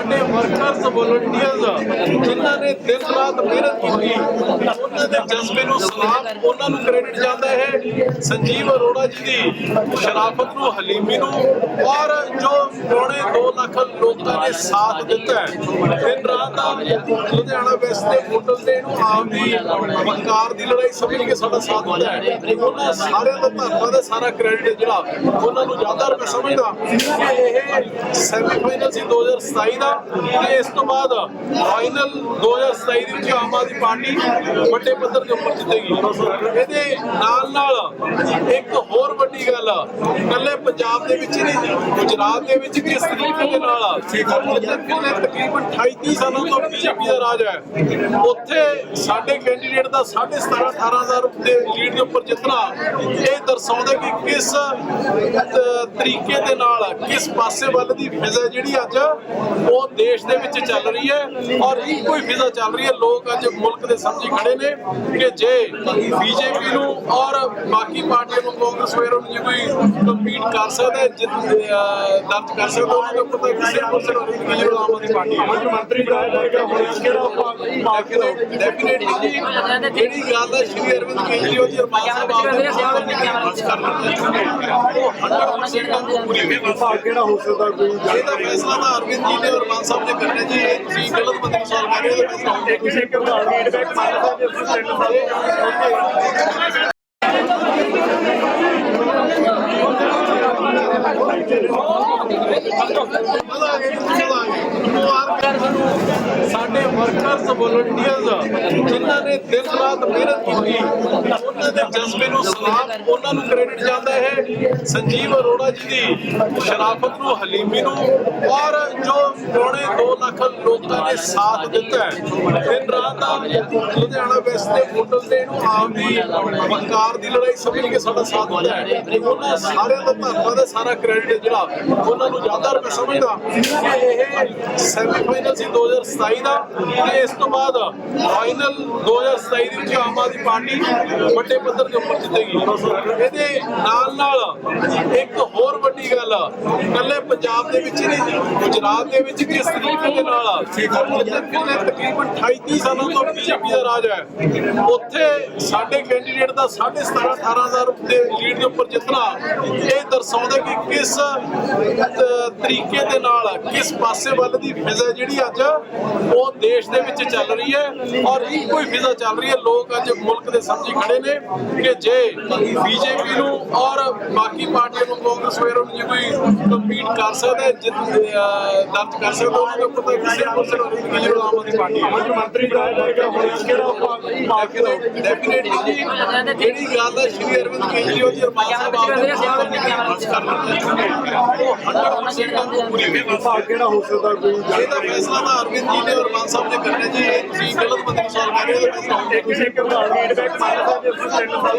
అంటే ਵੋਲੰਟੀਅਰਸ ਜਿਨ੍ਹਾਂ ਨੇ ਦਿਨ ਰਾਤ ਮਿਹਨਤ ਕੀਤੀ, ਉਹਨਾਂ ਦੇ ਜਜ਼ਬੇ ਨੂੰ ਸਲਾਮ, ਉਹਨਾਂ ਨੂੰ ਕ੍ਰੈਡਿਟ ਜਾਂਦਾ ਹੈ। ਸੰਜੀਵ ਅਰੋੜਾ ਜੀ ਦੀ ਸ਼ਰਾਫਤ ਨੂੰ, ਹਲੀਮੀ ਨੂੰ ਔਰ ਜੋ ਪੌਣੇ 2 ਲੱਖ ਲੋਕਾਂ ਨੇ ਸਾਥ ਦਿੱਤਾ ਦਿਨ ਰਾਤ ਦਾ ਲੁਧਿਆਣਾ ਵੈਸਟ ਦੇ ਹੋਟਲ ਤੇ ਇਹਨੂੰ ਆਮ ਦੀ ਵਕਾਰ ਦੀ ਲੜਾਈ ਸਮਝ ਕੇ ਸਾਡਾ ਸਾਥ ਦਿੱਤਾ ਹੈ। ਉਹਨਾਂ ਸਾਰਿਆਂ ਦਾ ਧੰਨਵਾਦ ਹੈ, ਸਾਰਾ ਕ੍ਰੈਡਿਟ ਜਿਹੜਾ ਉਹਨਾਂ ਨੂੰ ਜ਼ਿਆਦਾ ਮੈਂ ਸਮਝਦਾ। ਕਿ ਇਹ ਸੈਮੀਫਾਈਨਲ ਸੀ 2027 ਦਾ, ਤੇ ਇਸ ਤੋਂ ਬਾਅਦ ਫਾਈਨਲ 2027 ਦੇ ਵਿੱਚ ਆਮ ਆਦਮੀ ਪਾਰਟੀ ਵੱਡੇ ਪੱਧਰ ਦੇ ਉੱਪਰ ਜਿੱਤੇਗੀ। ਇਹਦੇ ਨਾਲ ਨਾਲ ਇੱਕ ਗੱਲ ਕੱਲੇ ਪੰਜਾਬ ਦੇ ਵਿੱਚ ਨਹੀਂ ਗੁਜਰਾਤ ਦੇ ਵਿੱਚ ਕਿਸ ਤਰੀਕੇ ਦੇ ਨਾਲ ਪਿਛਲੇ ਤਕਰੀਬਨ 28 ਸਾਲਾਂ ਤੋਂ ਬੀਜੇਪੀ ਦਾ ਰਾਜ ਹੈ। ਉੱਥੇ ਸਾਡੇ ਕੈਂਡੀਡੇਟ ਦਾ 17.5 18000 ਦੇ ਲੀਡ ਦੇ ਉੱਪਰ ਜਿੱਤਣਾ ਇਹ ਦਰਸਾਉਂਦਾ ਕਿ ਕਿਸ ਤਰੀਕੇ ਦੇ ਨਾਲ ਕਿਸ ਪਾਸੇ ਵੱਲ ਦੀ ਫਿਜ਼ਾ ਜਿਹੜੀ ਅੱਜ ਉਹ ਦੇਸ਼ ਦੇ ਵਿੱਚ ਚੱਲ ਰਹੀ ਹੈ। ਔਰ ਇੱਕੋ ਹੀ ਫਿਜ਼ਾ ਚੱਲ ਰਹੀ ਹੈ। ਲੋਕ ਅੱਜ ਮੁਲਕ ਦੇ ਸਮਝੀ ਖੜੇ ਨੇ ਕਿ ਜੇ ਬੀਜੇਪੀ ਨੂੰ ਔਰ ਬਾਕੀ ਪਾਰਟੀਆਂ ਨੂੰ ਕਾਂਗਰਸ ਵਗੈਰਾ ਨੂੰ ਜੇ ਕੋਈ ਕੰਪੀਟ ਕਰ ਸਕਦਾ ਹੈ ਜਿੱਤ ਦਰਜ ਕਰ ਸਕਦਾ ਉਹਨਾਂ ਦੇ ਉੱਪਰ ਤਾਂ ਕਿਸੇ ਪੁਲਿਸ ਨੂੰ ਕੇਜਰੀਵਾਲ ਆਮ ਆਦਮੀ ਪਾਰਟੀ ਹੈ ਮੁੱਖ ਮੰਤਰੀ ਬਣਾਇਆ ਜਾਏਗਾ ਹੁਣ ਕਿਹੜਾ ਪਾਰਟੀ ਡੈਫੀਨੇਟਲੀ ਜੀ ਜਿਹੜੀ ਗੱਲ ਹੈ ਸ਼੍ਰੀ ਅਰਵਿੰਦ ਕੇਜਰੀਵਾਲ ਜੀ ਅਰਮਾਨ ਸਾਹਿਬ ਆਪਦੇ ਮਾਂ ਨੇ ਕਾਂਗਰਸ ਕਰ ਦਿੱਤੀ ਉਹ 100% ਕੰਮ ਪੂਰੀ ਹੋਈ ਵਿਭਾਗ ਕਿਹੜਾ ਹੋ ਸਕਦਾ ਕੋਈ ਇਹਦਾ ਫੈਸਲਾ ਤਾਂ ਅਰਵਿੰਦ ਜੀ ਨੇ ਅਰਮਾਨ ਸਾਹਿਬ ਨੇ ਕਰਨਾ ਜੀ ਤੁਸੀਂ ਗਲਤ ਬੰਦੇ ਨੂੰ ਸਵਾਲ ਕਰ ਰਹੇ ਹੋ ਕਿਸੇ ਪ੍ਰਧਾਨ ਫੀਡਬੈਕ ਮਾਨ ਸਾਹਿਬ ਦੇ Allah'a emanet ਸਾਡੇ ਵਰਕਰਸ ਵੋਲੰਟੀਅਰਸ ਜਿਨ੍ਹਾਂ ਨੇ ਦਿਨ ਰਾਤ ਮਿਹਨਤ ਕੀਤੀ, ਉਹਨਾਂ ਦੇ ਜਜ਼ਬੇ ਨੂੰ ਸਲਾਮ, ਉਹਨਾਂ ਨੂੰ ਕ੍ਰੈਡਿਟ ਜਾਂਦਾ ਹੈ। ਸੰਜੀਵ ਅਰੋੜਾ ਜੀ ਦੀ ਸ਼ਰਾਫਤ ਨੂੰ, ਹਲੀਮੀ ਨੂੰ ਔਰ ਜੋ ਪੌਣੇ 2 ਲੱਖ ਲੋਕਾਂ ਨੇ ਸਾਥ ਦਿੱਤਾ ਹੈ। ਦਿਨ ਰਾਤ ਦਾ ਲੁਧਿਆਣਾ ਵੈਸਟ ਦੇ ਹੋਟਲ ਤੇ ਇਹਨੂੰ ਆਮ ਦੀ ਵਕਾਰ ਦੀ ਲੜਾਈ ਸਮਝ ਕੇ ਸਾਡਾ ਸਾਥ ਦਿੱਤਾ ਹੈ। ਉਹਨਾਂ ਸਾਰਿਆਂ ਦਾ ਧੰਨਵਾਦ ਹੈ, ਸਾਰਾ ਕ੍ਰੈਡਿਟ ਜਿਹੜਾ ਉਹਨਾਂ ਨੂੰ ਜ਼ਿਆਦਾ ਮੈਂ ਸਮਝਦਾ। ਕਿ ਇਹ ਸੈਮੀਫਾਈਨਲ ਸੀ 2027 ਦਾ ਤੇ ਇਸ ਤੋਂ ਬਾਅਦ ਫਾਈਨਲ 2027 ਦੇ ਵਿੱਚ ਆਮ ਆਦਮੀ ਪਾਰਟੀ ਵੱਡੇ ਪੱਧਰ ਦੇ ਉੱਪਰ ਜਿੱਤੇਗੀ। ਇਹਦੇ ਨਾਲ ਨਾਲ ਇੱਕ ਵੱਡੀ ਗੱਲ ਕੱਲੇ ਪੰਜਾਬ ਦੇ ਵਿੱਚ ਨਹੀਂ ਗੁਜਰਾਤ ਦੇ ਵਿੱਚ ਕਿਸ ਤਰੀਕੇ ਦੇ ਨਾਲ ਉੱਥੇ ਪਿਛਲੇ ਤਕਰੀਬਨ 28 ਸਾਲਾਂ ਤੋਂ ਬੀਜੇਪੀ ਦਾ ਰਾਜ ਹੈ ਉੱਥੇ ਸਾਡੇ ਕੈਂਡੀਡੇਟ ਦਾ 17.5 18000 ਦੇ ਲੀਡ ਦੇ ਉੱਪਰ ਜਿੱਤਣਾ ਇਹ ਦਰਸਾਉਂਦਾ ਕਿ ਕਿਸ ਤਰੀਕੇ ਦੇ ਨਾਲ ਕਿਸ ਪਾਸੇ ਵੱਲ ਦੀ ਫਿਜ਼ਾ ਜਿਹੜੀ ਅੱਜ ਉਹ ਦੇਸ਼ ਦੇ ਵਿੱਚ ਚੱਲ ਰਹੀ ਹੈ ਔਰ ਇੱਕੋ ਹੀ ਫਿਜ਼ਾ ਚੱਲ ਰਹੀ ਹੈ। ਲੋਕ ਅੱਜ ਮੁਲਕ ਦੇ ਸਮਝੀ ਖੜੇ ਨੇ ਕਿ ਜੇ ਬੀਜੇਪੀ ਨੂੰ ਔਰ ਬਾਕੀ ਪਾਰਟੀਆਂ ਨੂੰ ਕਾਂਗਰਸ ਵਗੈਰਾ ਨੂੰ ਜੇ ਕੋਈ ਕੰਪੀਟ ਕਰ ਸਕਦਾ ਜਿੱਤ ਦਰਜ ਕਰ ਸਕਦਾ ਉਹਨਾਂ ਦੇ ਉੱਪਰ ਤਾਂ ਕਿਸੇ ਪੁਲਿਸ ਨੂੰ ਕੇਜਰੀਵਾਲ ਆਮ ਆਦਮੀ ਪਾਰਟੀ ਹੈ। ਮੰਤਰੀ ਬਣਾਇਆ ਜਾਏਗਾ ਹੁਣ ਕਿਹੜਾ ਪਾਰਟੀ ਡੈਫੀਨੇਟਲੀ ਜੀ ਜਿਹੜੀ ਗੱਲ ਹੈ ਸ਼੍ਰੀ ਅਰਵਿੰਦ ਕੇਜਰੀਵਾਲ ਜੀ ਅਰਮਾਨ ਸਾਹਿਬ ਆਪਦੇ ਮਾਂ ਨੇ ਕਾਂਗਰਸ ਕਰ ਦਿੱਤੀ ਉਹ 100% ਕੰਮ ਪੂਰੀ ਵਿਭਾਗ ਕਿਹੜਾ ਹੋ ਸਕਦਾ ਕੋਈ ਇਹਦਾ ਫੈਸਲਾ ਤਾਂ ਅਰਵਿੰਦ ਜੀ ਨੇ ਅਰਮਾਨ ਸਾਹਿਬ ਨੇ ਕਰਨਾ ਜੀ। ਤੁਸੀਂ ਗਲਤ ਬੰਦੇ ਨੂੰ ਸਵਾਲ ਕਰ ਰਹੇ ਹੋ ਫੈਸਲਾ ਇੱਕ ਫੀਡਬੈਕ ਮਾਨ ਸਾਹਿਬ ਦੇ ਸੁਪਰਡੈਂਟ ਸਾਹਿਬ